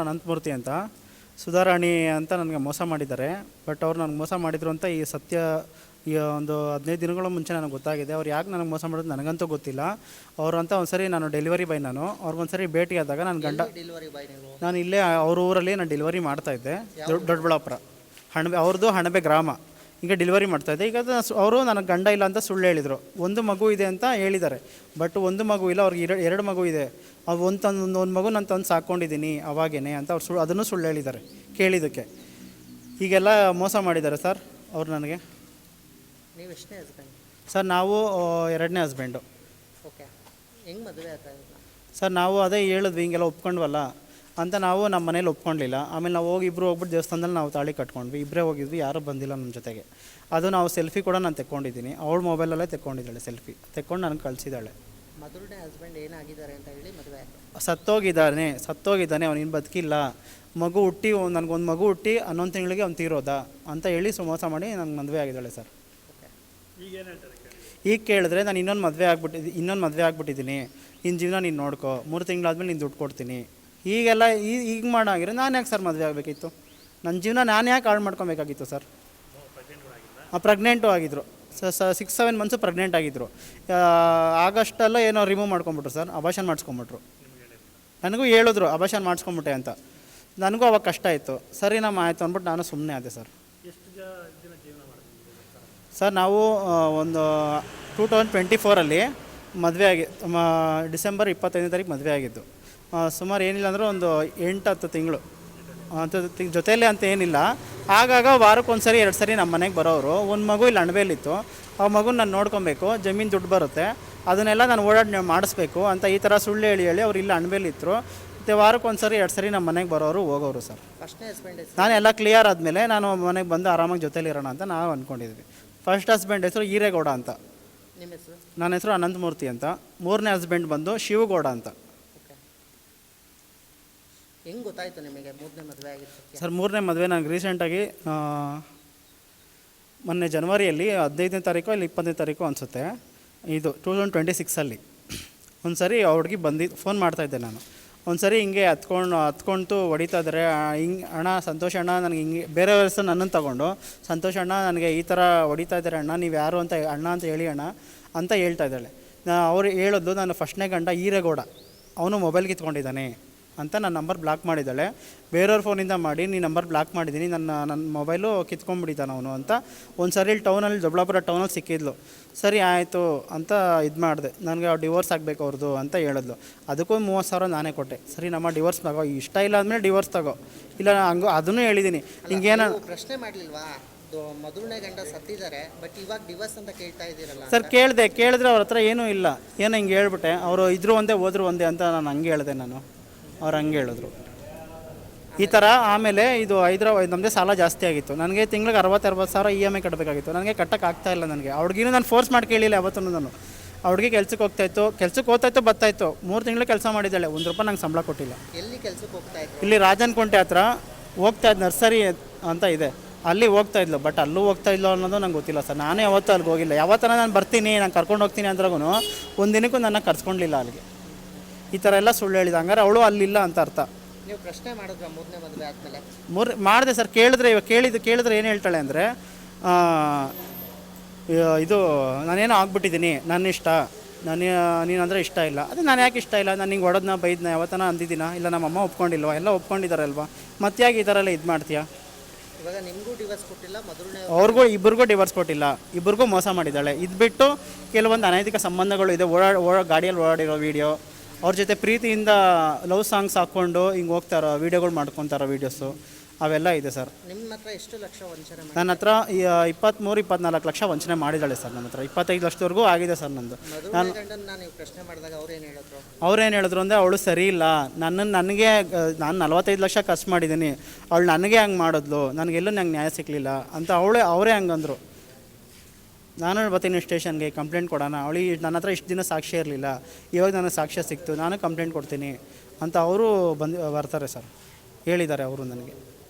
ಅನಂತಮೂರ್ತಿ ಅಂತ. ಸುಧಾರಾಣಿ ಅಂತ ನನಗೆ ಮೋಸ ಮಾಡಿದ್ದಾರೆ. ಬಟ್ ಅವ್ರು ನನಗೆ ಮೋಸ ಮಾಡಿದ್ರು ಅಂತ ಈ ಸತ್ಯ ಈ ಒಂದು ಹದಿನೈದು ದಿನಗಳ ಮುಂಚೆ ನನಗೆ ಗೊತ್ತಾಗಿದೆ. ಅವ್ರು ಯಾಕೆ ನನಗೆ ಮೋಸ ಮಾಡೋದು ನನಗಂತೂ ಗೊತ್ತಿಲ್ಲ. ಅವ್ರು ಅಂತ ಒಂದ್ಸರಿ ನಾನು ಡೆಲಿವರಿ ಬಾಯ್ ನಾನು. ಅವ್ರಿಗೊಂದ್ಸರಿ ಭೇಟಿ ಆದಾಗ ನನ್ನ ಗಂಡ ನಾನು ಇಲ್ಲೇ ಅವ್ರ ಊರಲ್ಲಿ ನಾನು ಡೆಲಿವರಿ ಮಾಡ್ತಾ ಇದ್ದೆ. ದೊಡ್ಡ ದೊಡ್ಡಬಳ್ಳಾಪುರ. ಹಣಬೆ ಅವ್ರದ್ದು ಹಣಬೆ ಗ್ರಾಮ. ಈಗ ಡೆಲಿವರಿ ಮಾಡ್ತಾ ಇದ್ದೆ. ಈಗ ಅವರು ನನಗೆ ಗಂಡ ಇಲ್ಲ ಅಂತ ಸುಳ್ಳು ಹೇಳಿದರು. ಒಂದು ಮಗು ಇದೆ ಅಂತ ಹೇಳಿದ್ದಾರೆ. ಬಟ್ ಒಂದು ಮಗು ಇಲ್ಲ ಅವ್ರಿಗೆ ಎರಡು ಎರಡು ಮಗು ಇದೆ. ಅದು ಒಂದು ತಂದು ಒಂದು ಮಗು ನಾನು ತಂದು ಸಾಕೊಂಡಿದ್ದೀನಿ ಅವಾಗೇನೆ ಅಂತ ಅವ್ರು ಸುಳ್ಳು ಅದನ್ನು ಸುಳ್ಳು ಹೇಳಿದ್ದಾರೆ ಕೇಳಿದ್ದಕ್ಕೆ. ಈಗೆಲ್ಲ ಮೋಸ ಮಾಡಿದ್ದಾರೆ ಸರ್ ಅವ್ರು ನನಗೆ. ಸರ್ ನಾವು ಎರಡನೇ ಹಸ್ಬೆಂಡು ಹೆಂಗೆ ಸರ್ ನಾವು ಅದೇ ಹೇಳಿದ್ವಿ ಹಿಂಗೆಲ್ಲ ಒಪ್ಕೊಂಡ್ವಲ್ಲ. ಅಂತ ನಾವು ನಮ್ಮ ಮನೇಲಿ ಒಪ್ಕೊಂಡಿಲ್ಲ. ಆಮೇಲೆ ನಾವು ಹೋಗಿ ಇಬ್ಬರು ಹೋಗ್ಬಿಟ್ಟು ದೇವಸ್ಥಾನದಲ್ಲಿ ನಾವು ತಾಳಿ ಕಟ್ಕೊಂಡ್ವಿ. ಇಬ್ಬರೇ ಹೋಗಿದ್ವಿ ಯಾರೂ ಬಂದಿಲ್ಲ ನಮ್ಮ ಜೊತೆಗೆ. ಅದು ನಾವು ಸೆಲ್ಫಿ ಕೂಡ ನಾನು ತೆಕ್ಕೊಂಡಿದ್ದೀನಿ. ಅವಳ ಮೊಬೈಲಲ್ಲೇ ತೆಕ್ಕೊಂಡಿದ್ದಾಳೆ ಸೆಲ್ಫಿ. ತೆಕ್ಕೊಂಡು ನನಗೆ ಕಳಿಸಿದ್ದಾಳೆ. ಹಸ್ಬೆಂಡ್ ಏನಾಗಿದ್ದಾರೆ ಅಂತ ಹೇಳಿ ಮದುವೆ ಸತ್ತೋಗಿದ್ದಾನೆ ಸತ್ತೋಗಿದ್ದಾನೆ ಅವನಿನ್ನು ಬದುಕಿಲ್ಲ. ಮಗು ಹುಟ್ಟಿ ನನಗೊಂದು ಮಗು ಹುಟ್ಟಿ ಹನ್ನೊಂದು ತಿಂಗಳಿಗೆ ಅವ್ನು ತೀರೋದ ಅಂತ ಹೇಳಿ ಸು ಮೋಸ ಮಾಡಿ ನನಗೆ ಮದುವೆ ಆಗಿದ್ದಾಳೆ ಸರ್. ಈಗ ಕೇಳಿದ್ರೆ ನಾನು ಇನ್ನೊಂದು ಮದುವೆ ಆಗ್ಬಿಟ್ಟಿದ್ದು ಇನ್ನೊಂದು ಮದುವೆ ಆಗ್ಬಿಟ್ಟಿದ್ದೀನಿ. ನಿನ್ನ ಜೀವನ ನೀನು ನೋಡ್ಕೋ. ಮೂರು ತಿಂಗಳಾದ್ಮೇಲೆ ನೀನು ದುಡ್ಡು ಕೊಡ್ತೀನಿ. ಈಗೆಲ್ಲ ಈ ಈಗ ಮಾಡೋಂಗಿದ್ರೆ ನಾನು ಯಾಕೆ ಸರ್ ಮದುವೆ ಆಗಬೇಕಿತ್ತು? ನನ್ನ ಜೀವನ ನಾನು ಯಾಕೆ ಹಾಳು ಮಾಡ್ಕೊಬೇಕಾಗಿತ್ತು ಸರ್? ಪ್ರೆಗ್ನೆಂಟು ಆಗಿದ್ರು. ಸ ಸಿಕ್ಸ್ ಸೆವೆನ್ ಮಂತ್ಸು ಪ್ರೆಗ್ನೆಂಟ್ ಆಗಿದ್ದರು ಆಗಸ್ಟಲ್ಲ ಏನೋ ರಿಮೂವ್ ಮಾಡ್ಕೊಂಬಿಟ್ರು ಸರ್ ಅಬಾಷನ್ ಮಾಡಿಸ್ಕೊಂಬಿಟ್ರು ನನಗೂ ಹೇಳಿದ್ರು ಅಬಾಷನ್ ಮಾಡಿಸ್ಕೊಂಬಿಟ್ಟೆ ಅಂತ. ನನಗೂ ಅವಾಗ ಕಷ್ಟ ಆಯಿತು ಸರಿ, ನಮ್ಮ ಆಯಿತು ಅಂದ್ಬಿಟ್ಟು ನಾನು ಸುಮ್ಮನೆ ಆದೆ ಸರ್. ಸರ್, ನಾವು ಒಂದು ಟೂ ತೌಸಂಡ್ ಟ್ವೆಂಟಿ ಫೋರಲ್ಲಿ ಮದುವೆ ಆಗಿ ಡಿಸೆಂಬರ್ ಇಪ್ಪತ್ತೈದನೇ ತಾರೀಕು ಮದುವೆ ಆಗಿದ್ದು. ಸುಮಾರು ಏನಿಲ್ಲ ಅಂದರೆ ಒಂದು ಎಂಟು ಹತ್ತು ತಿಂಗಳು. ಅಂತ ಜೊತೆಯಲ್ಲೇ ಅಂತ ಏನಿಲ್ಲ. ಆಗಾಗ ವಾರಕ್ಕೊಂದು ಸರಿ ಎರಡು ಸರಿ ನಮ್ಮ ಮನೆಗೆ ಬರೋರು ಒಂದು ಮಗು ಇಲ್ಲಿ ಅಣಬೇಲಿತ್ತು ಆ ಮಗುನ ನಾನು ನೋಡ್ಕೊಬೇಕು ಜಮೀನು ದುಡ್ಡು ಬರುತ್ತೆ. ಅದನ್ನೆಲ್ಲ ನಾನು ಓಡಾಡಿ ಮಾಡಿಸ್ಬೇಕು ಅಂತ ಈ ಥರ ಸುಳ್ಳು ಹೇಳಿ ಹೇಳಿ ಅವ್ರು ಇಲ್ಲಿ ಅಣಬೇಲಿತ್ತು ಮತ್ತು ವಾರಕ್ಕೊಂದು ಸರಿ ಎರಡು ಸರಿ ನಮ್ಮ ಮನೆಗೆ ಬರೋರು ಹೋಗೋರು ಸರ್. ಫಸ್ಟ್ನೇ ಹಸ್ಬೆಂಡ್ ಹೆಸರು? ನಾನು ಎಲ್ಲ ಕ್ಲಿಯರ್ ಆದಮೇಲೆ ನಾನು ಮನೆಗೆ ಬಂದು ಆರಾಮಾಗಿ ಜೊತೇಲಿ ಇರೋಣ ಅಂತ ನಾವು ಅಂದ್ಕೊಂಡಿದ್ವಿ ಫಸ್ಟ್ ಹಸ್ಬೆಂಡ್ ಹೆಸರು ಈರೇಗೌಡ ಅಂತ. ನನ್ನ ಹೆಸರು ಅನಂತಮೂರ್ತಿ ಅಂತ. ಮೂರನೇ ಹಸ್ಬೆಂಡ್ ಬಂದು ಶಿವಗೌಡ ಅಂತ. ಹೆಂಗೆ ಗೊತ್ತಾಯ್ತು ನಿಮಗೆ ಮೂರನೇ ಮದುವೆ ಆಗಿತ್ತು ಸರ್, ಮೂರನೇ ಮದುವೆ ನನಗೆ ರೀಸೆಂಟಾಗಿ ಮೊನ್ನೆ ಜನವರಿಯಲ್ಲಿ ಹದಿನೈದನೇ ತಾರೀಕು ಇಲ್ಲಿ ಇಪ್ಪತ್ತನೇ ತಾರೀಕು ಅನಿಸುತ್ತೆ. ಇದು ಟೂ ತೌಸಂಡ್ ಟ್ವೆಂಟಿ ಸಿಕ್ಸಲ್ಲಿ ಒಂದು ಸರಿ ಆ ಹುಡುಗಿ ಬಂದಿದ್ದು ಫೋನ್ ಮಾಡ್ತಾಯಿದ್ದೆ ನಾನು. ಒಂದು ಸರಿ ಹಿಂಗೆ ಹತ್ಕೊಂಡು, ಹತ್ಕೊಂತು ಹೊಡಿತಾ ಇದ್ದಾರೆ ಹಿಂಗೆ, ಅಣ್ಣ, ಸಂತೋಷ ಅಣ್ಣ, ನನಗೆ ಹಿಂಗೆ ಬೇರೆ ವರ್ಷ ನನ್ನನ್ನು ತಗೊಂಡು, ಸಂತೋಷ ಅಣ್ಣ ನನಗೆ ಈ ಥರ ಹೊಡಿತಾ ಇದ್ದಾರೆ ಅಣ್ಣ, ನೀವು ಯಾರು ಅಂತ, ಅಣ್ಣ ಅಂತ ಹೇಳಿ ಅಣ್ಣ, ಅಂತ ಹೇಳ್ತಾ ಇದ್ದಾಳೆ. ನಾ ಅವ್ರು ಹೇಳೋದು, ನಾನು ಫಸ್ಟ್ನೇ ಗಂಡ ಈರೇಗೌಡ ಅವನು ಮೊಬೈಲ್ ಕಿತ್ಕೊಂಡಿದ್ದಾನೆ ಅಂತ ನನ್ನ ನಂಬರ್ ಬ್ಲಾಕ್ ಮಾಡಿದ್ದಾಳೆ. ಬೇರೆಯವ್ರ ಫೋನಿಂದ ಮಾಡಿ ನೀ ನಂಬರ್ ಬ್ಲಾಕ್ ಮಾಡಿದ್ದೀನಿ ನನ್ನ ನನ್ನ ಮೊಬೈಲು ಕಿತ್ಕೊಂಡ್ಬಿಟ್ಟಿದ್ದಾನೆ ಅವನು ಅಂತ ಒಂದು ಸರಿ ಇಲ್ಲಿ ಟೌನಲ್ಲಿ ದೊಡ್ಡಬಳ್ಳಾಪುರ ಟೌನಲ್ಲಿ ಸಿಕ್ಕಿದ್ಲು. ಸರಿ ಆಯಿತು ಅಂತ ಇದು ಮಾಡಿದೆ. ನನಗೆ ಅವ್ರು ಡಿವೋರ್ಸ್ ಆಗಬೇಕು ಅವ್ರದ್ದು ಅಂತ ಹೇಳಿದ್ಲು. ಅದಕ್ಕೂ ಮೂವತ್ತು ಸಾವಿರ ನಾನೇ ಕೊಟ್ಟೆ. ಸರಿ ನಮ್ಮ ಡಿವೋರ್ಸ್ ತಗೋ. ಇಷ್ಟ ಇಲ್ಲ ಅಂದಮೇಲೆ ಡಿವೋರ್ಸ್ ತಗೋ. ಇಲ್ಲ ಹಂಗೂ ಅದನ್ನು ಹೇಳಿದ್ದೀನಿ ಹಿಂಗೇನ ಏನೋ ಪ್ರಶ್ನೆ ಮಾಡಲಿಲ್ವಾ? ಮೊದಲನೇ ಗಂಡ ಸತ್ತಿದ್ದಾರೆ ಬಟ್ ಇವಾಗ ಡಿವೋರ್ಸ್ ಅಂತ ಕೇಳ್ತಾ ಇದ್ದೀರಲ್ಲ ಸರ್ ಕೇಳಿದೆ ಕೇಳಿದ್ರೆ ಅವ್ರ ಹತ್ರ ಏನೂ ಇಲ್ಲ. ಏನೋ ಹಿಂಗೆ ಹೇಳ್ಬಿಟ್ಟೆ. ಅವರು ಇದ್ರು ಒಂದೇ ಹೋದ್ರು ಒಂದೇ ಅಂತ ನಾನು ಹಂಗೆ ಹೇಳಿದೆ ನಾನು. ಅವ್ರು ಹಂಗೆ ಹೇಳಿದ್ರು. ಈ ಥರ ಆಮೇಲೆ ಇದು ಹೈದ್ರಾಬಾದ್ ನಮ್ಮದೇ ಸಾಲ ಜಾಸ್ತಿ ಆಗಿತ್ತು. ನನಗೆ ತಿಂಗಳಿಗೆ ಅರವತ್ತು ಅರವತ್ತು ಸಾವಿರ ಇ ಎಂ ಐ ಕಟ್ಟಬೇಕಾಗಿತ್ತು ನನಗೆ ಕಟ್ಟಕ್ಕೆ ಆಗ್ತಾ ಇಲ್ಲ ನನಗೆ. ಅವ್ರಿಗಿನೂ ನಾನು ಫೋರ್ಸ್ ಮಾಡಿ ಕೇಳಿಲ್ಲ ಯಾವತ್ತೂ ನಾನು. ಅವ್ರಿಗೆ ಕೆಲ್ಸಕ್ಕೆ ಹೋಗ್ತಾಯಿತ್ತು ಕೆಲ್ಸಕ್ಕೆ ಹೋಗ್ತಾಯಿತ್ತು ಬರ್ತಾಯಿತ್ತು ಮೂರು ತಿಂಗಳು ಕೆಲಸ ಮಾಡಿದ್ದಾಳೆ. ಒಂದು ರೂಪಾಯಿ ನಂಗೆ ಸಂಬಳ ಕೊಟ್ಟಿಲ್ಲ. ಎಲ್ಲಿ ಕೆಲಸಕ್ಕೆ ಹೋಗ್ತಾ ಇಲ್ಲಿ ರಾಜನ್ ಕೊಂಟೆ ಹತ್ರ ಹೋಗ್ತಾ ಇದ್ದು ನರ್ಸರಿ ಅಂತ ಇದೆ. ಅಲ್ಲಿ ಹೋಗ್ತಾ ಇದ್ಲು. ಬಟ್ ಅಲ್ಲೂ ಹೋಗ್ತಾ ಇಲ್ಲ ಅನ್ನೋದು ನಂಗೆ ಗೊತ್ತಿಲ್ಲ ಸರ್. ನಾನೇ ಯಾವತ್ತೂ ಅಲ್ಲಿಗೆ ಹೋಗಿಲ್ಲ. ಯಾವತ್ತನ ನಾನು ಬರ್ತೀನಿ ನಾನು ಕರ್ಕೊಂಡು ಹೋಗ್ತೀನಿ ಅಂದ್ರಾಗೂ ಒಂದು ದಿನಕ್ಕೂ ನನ್ನ ಕರ್ಸ್ಕೊಂಡಿಲ್ಲ ಅಲ್ಲಿಗೆ. ಈ ಥರ ಎಲ್ಲ ಸುಳ್ಳು ಹೇಳಿದ. ಹಂಗಾರೆ ಅವಳು ಅಲ್ಲಿಲ್ಲ ಅಂತ ಅರ್ಥ. ನೀವು ಪ್ರಶ್ನೆ ಮಾಡಿದ್ರ ಮೂರನೇ ಮದುವೆ ಆದಮೇಲೆ? ಮೂರ್ ಮಾಡಿದೆ ಸರ್ ಕೇಳಿದ್ರೆ ಇವಾಗ ಕೇಳಿದ್ದು ಕೇಳಿದ್ರೆ ಏನು ಹೇಳ್ತಾಳೆ ಅಂದರೆ ಇದು ನಾನೇನೋ ಆಗ್ಬಿಟ್ಟಿದ್ದೀನಿ ನನ್ನ ಇಷ್ಟ. ನಾನು ನೀನಂದರೆ ಇಷ್ಟ ಇಲ್ಲ. ಅದೇ ನಾನು ಯಾಕೆ ಇಷ್ಟ ಇಲ್ಲ? ನಾನು ನಿಂಗೆ ಒಡೋದನ್ನ ಬೈದ್ನ ಯಾವತ್ತನ ಅಂದಿದ್ದೀನ? ಇಲ್ಲ ನಮ್ಮ ಅಮ್ಮ ಒಪ್ಕೊಂಡಿಲ್ವಾ? ಎಲ್ಲ ಒಪ್ಕೊಂಡಿದ್ದಾರಲ್ವಾ ಮತ್ತೆ ಯಾಕೆ ಈ ಥರ ಎಲ್ಲ ಇದು ಮಾಡ್ತೀಯಾ? ಇವಾಗ ನಿಮಗೂ ಡಿವೋರ್ಸ್ ಕೊಟ್ಟಿಲ್ಲ ಮೊದಲನೇ ಅವ್ರಿಗೂ ಇಬ್ಬರಿಗೂ ಡಿವೋರ್ಸ್ ಕೊಟ್ಟಿಲ್ಲ. ಇಬ್ಬರಿಗೂ ಮೋಸ ಮಾಡಿದ್ದಾಳೆ. ಇದು ಬಿಟ್ಟು ಕೆಲವೊಂದು ಅನೈತಿಕ ಸಂಬಂಧಗಳು ಇದೆ. ಓಡಾಡ ಓಡಾ ಗಾಡಿಯಲ್ಲಿ ಓಡಾಡಿರೋ ವೀಡಿಯೋ ಅವ್ರ ಜೊತೆ ಪ್ರೀತಿಯಿಂದ ಲವ್ ಸಾಂಗ್ಸ್ ಹಾಕ್ಕೊಂಡು ಹಿಂಗೆ ಹೋಗ್ತಾರ ವೀಡಿಯೋಗಳು ಮಾಡ್ಕೊತಾರ ವೀಡಿಯೋಸು ಅವೆಲ್ಲ ಇದೆ ಸರ್. ನಿಮ್ಮ ಹತ್ರ ಎಷ್ಟು ಲಕ್ಷ ವಂಚನೆ ನನ್ನ ಹತ್ರ ಇಪ್ಪತ್ತ್ಮೂರು ಇಪ್ಪತ್ನಾಲ್ಕು ಲಕ್ಷ ವಂಚನೆ ಮಾಡಿದ್ದಾಳೆ ಸರ್ ನನ್ನ ಹತ್ರ. ಇಪ್ಪತ್ತೈದು ಲಕ್ಷದವರೆಗೂ ಆಗಿದೆ ಸರ್ ನಂದು. ನಾನು ನೀವು ಪ್ರಶ್ನೆ ಮಾಡಿದಾಗ ಅವ್ರೇನು ಹೇಳಿದ್ರು? ಅವ್ರೇನು ಹೇಳಿದ್ರು ಅಂದರೆ ಅವಳು ಸರಿ ಇಲ್ಲ. ನನ್ನನ್ನು ನನಗೆ ನಾನು ನಲ್ವತ್ತೈದು ಲಕ್ಷ ಖರ್ಚು ಮಾಡಿದ್ದೀನಿ. ಅವಳು ನನಗೆ ಹಂಗೆ ಮಾಡಿದ್ಲು. ನನಗೆಲ್ಲೂ ನಂಗೆ ನ್ಯಾಯ ಸಿಕ್ಕಲಿಲ್ಲ ಅಂತ ಅವಳೇ ಅವರೇ ಹಂಗಂದ್ರು. ನಾನು ಬರ್ತೀನಿ ಸ್ಟೇಷನ್ಗೆ, ಕಂಪ್ಲೇಂಟ್ ಕೊಡೋಣ. ಅವಳಿಗೆ ನನ್ನ ಹತ್ರ ಇಷ್ಟು ದಿನ ಸಾಕ್ಷ್ಯ ಇರಲಿಲ್ಲ. ಇವಾಗ ನನಗೆ ಸಾಕ್ಷ್ಯ ಸಿಕ್ತು. ನಾನು ಕಂಪ್ಲೇಂಟ್ ಕೊಡ್ತೀನಿ ಅಂತ ಅವರು ಬಂದು, ಬರ್ತಾರೆ ಸರ್. ಹೇಳಿದ್ದಾರೆ ಅವರು ನನಗೆ.